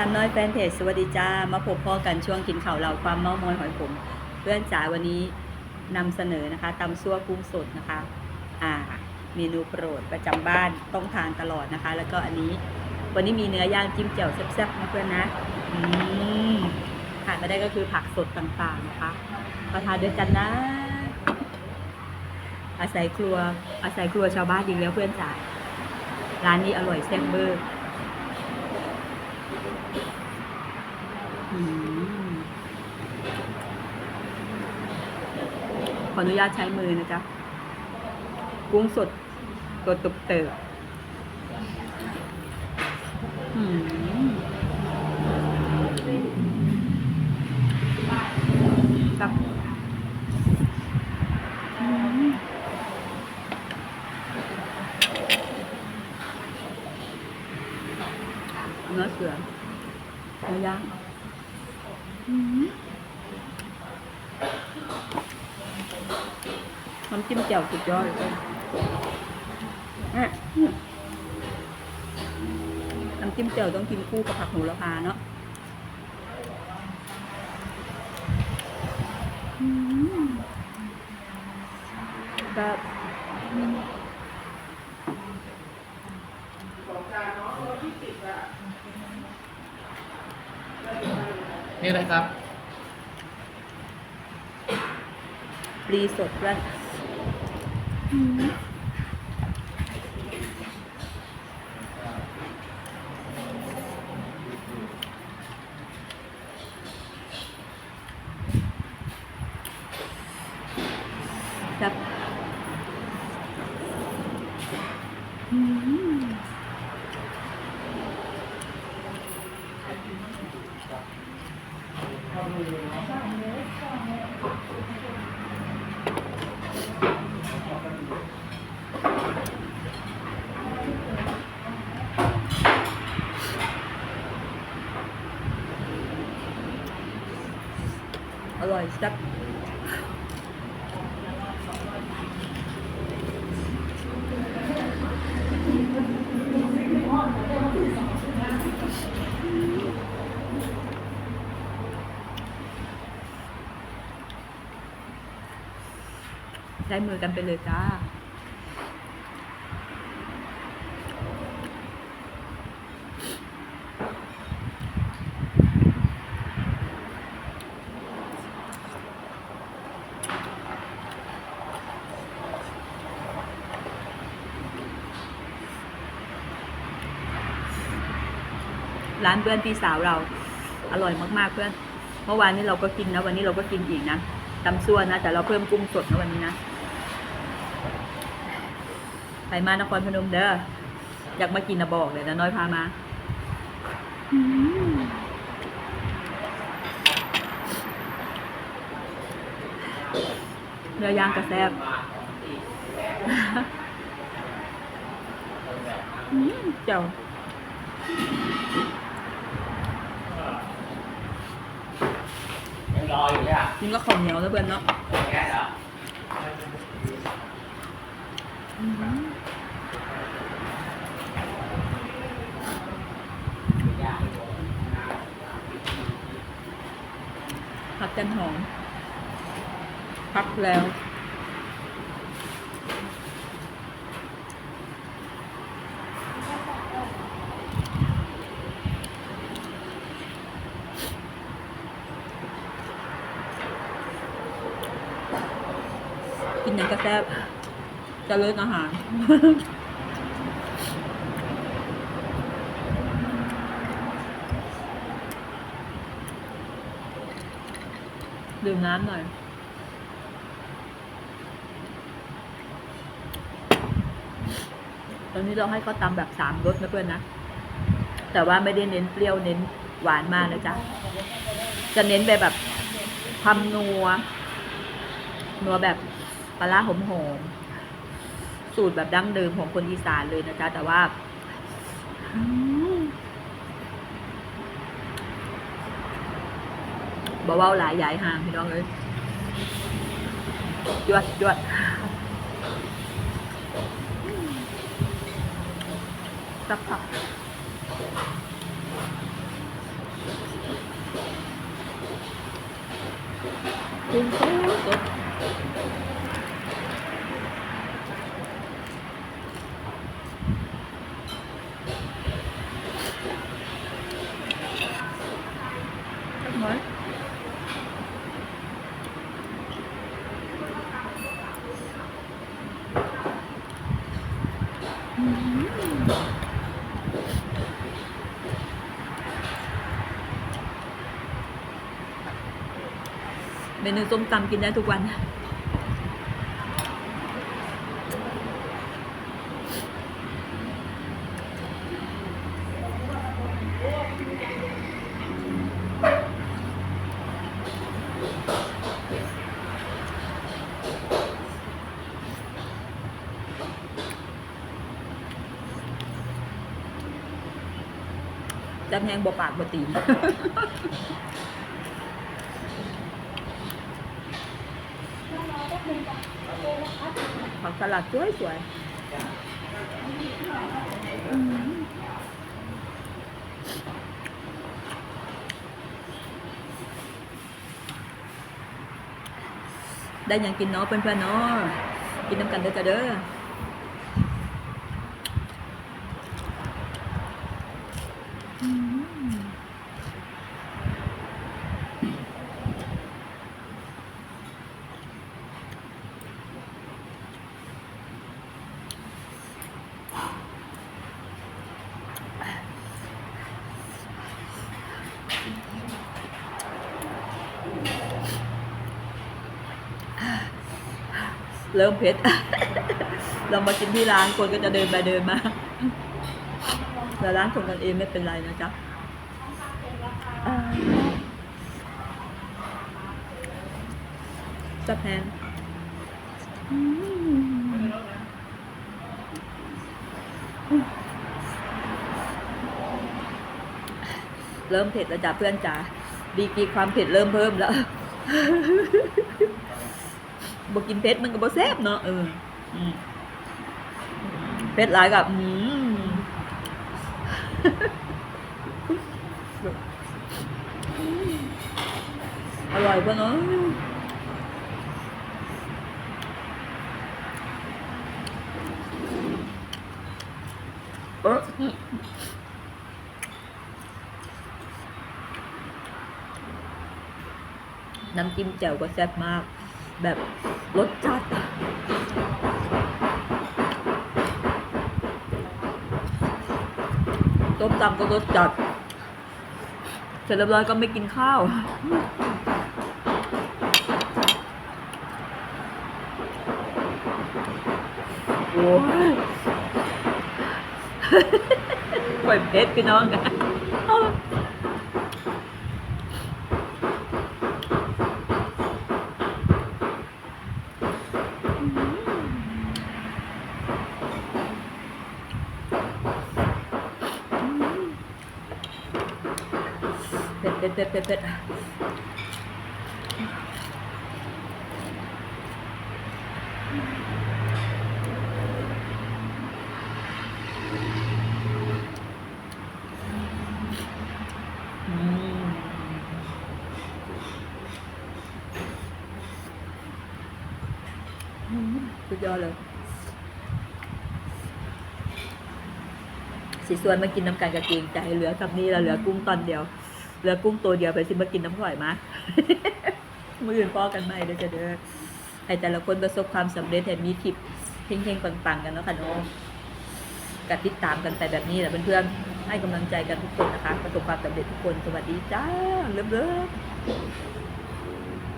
ตามน้อยแฟนเพจสวัสดีจ้า มาพบพ่อกันช่วงกินข่าวเราความเมามอยหอยผมเพื่อนจ๋าวันนี้นำเสนอนะคะตำซั่วกุ้งสดนะคะ อ่า เมนูโปรดประจำบ้านต้องทานตลอดนะคะ แล้วก็อันนี้วันนี้มีเนื้อย่างจิ้มแจ่วแซ่บๆนะเพื่อนนะอืมขาดไม่ได้ก็คือผักสดต่างๆนะคะมาทานด้วยกันนะ อาศัยครัวอาศัยครัวชาวบ้านอีแล้วเพื่อนจ๋าร้านนี้อร่อยแซ่บเบอร์ ขออนุญาตใช้มือนะจ๊ะ กุ้งสดตัวตุบเติบอืมครับอืมเนื้อเสือเนื้อย่าง อืมน้ำจิ้มแจ่วสุด ยอดเลยอะน้ำจิ้มแจ่วต้องกินคู่กับผักโหระพาเนาะอืมแบบอืมนี่อะไรครับปลีสดด้ว ยอืมครับอืม อร่อยแซ่บ ได้มือกันไปเลยจ้าร้านเพื่อนพี่สาวเรา อร่อยมากๆเพื่อน เมื่อวานนี้เราก็กินนะ วันนี้เราก็กินอีกนะตำซั่วนะ แต่เราเพิ่มกุ้งสดนะวันนี้นะ รมานครพนมเด้ออยากมากินนะบอกเลยนะน้อยพามาอืมเนื้อย่างกระแซบอืมเจ้ายังรออยู่เนี่ยกินก็ข้าวเหนียวแล้วเพื่อนเนาะแค่เหรอ ผักจันหอม พักแล้ว กินอย่างกระแซบจะเลิกอาหาร ดื่มน้ำหน่อย ตอนนี้เราให้เขาตำแบบสามรสนะเพื่อนนะ แต่ว่าไม่ได้เน้นเปรี้ยวเน้นหวานมากนะจ๊ะ จะเน้นไปแบบความนัว นัวแบบปลาร้าหอมๆสูตรแบบดั้งเดิมของคนอีสานเลยนะจ๊ะ แต่ว่า อืม bỏ bao lại dạy hàng thì đó người chuột chuột tập thật Thank you. เมนูส้มตำกินได้ทุกวันจำแหงบ่ปากบ่ตีน ผักสลัดสวยสวยได้ยังกินเนาะเพื่อนๆเนาะกินน้ำกันเด้อจ้าเด้อม เริ่มเผ็ด เรามากินที่ร้านคนก็จะเดินไปเดินมาแต่ร้านคนกันเองไม่เป็นไรนะจ๊ะจับแพนเริ่มเผ็ดแล้วจ้ะเพื่อนจ๋าดีกีความเผ็ดเริ่มเพิ่มแล้ว บกินเผ็ดมันก็บ่แซ่บเนาะเอออืมเผ็ดหลายกับอืมอร่อยป่ะเนาะเออน้ำจิ้มแจ่วก็แซ่บมาก แบบ รสจัดต้มตำก็รสจัด เสร็จเรียบร้อยก็ไม่กินข้าวโอ้ยปล่อยเพชรพี่น้องกัน เผ็ดเผ็ดเผ็ดเด็ดอืมอืมสุดยอดเลยสีส่วนมากินน้ำกันกะเกรงใจเหลือกับนี้แล้วเหลือกุ้งตอนเดียว เหลือกุ้งตัวเดียวไปซิมากินน้ำข่อยมามืออื่นพอกันไหมเดี๋ยวจะเด้อให้แต่ละคนประสบความสำเร็จแต่มีคลิปเพ่งๆปังๆกันเนาะค่ะน้องกัติดตามกันไปแบบนี้แหละเพื่อนๆให้กำลังใจกันทุกคนนะคะ ประสบความสำเร็จทุกคนสวัสดีจ้าเลิฟๆ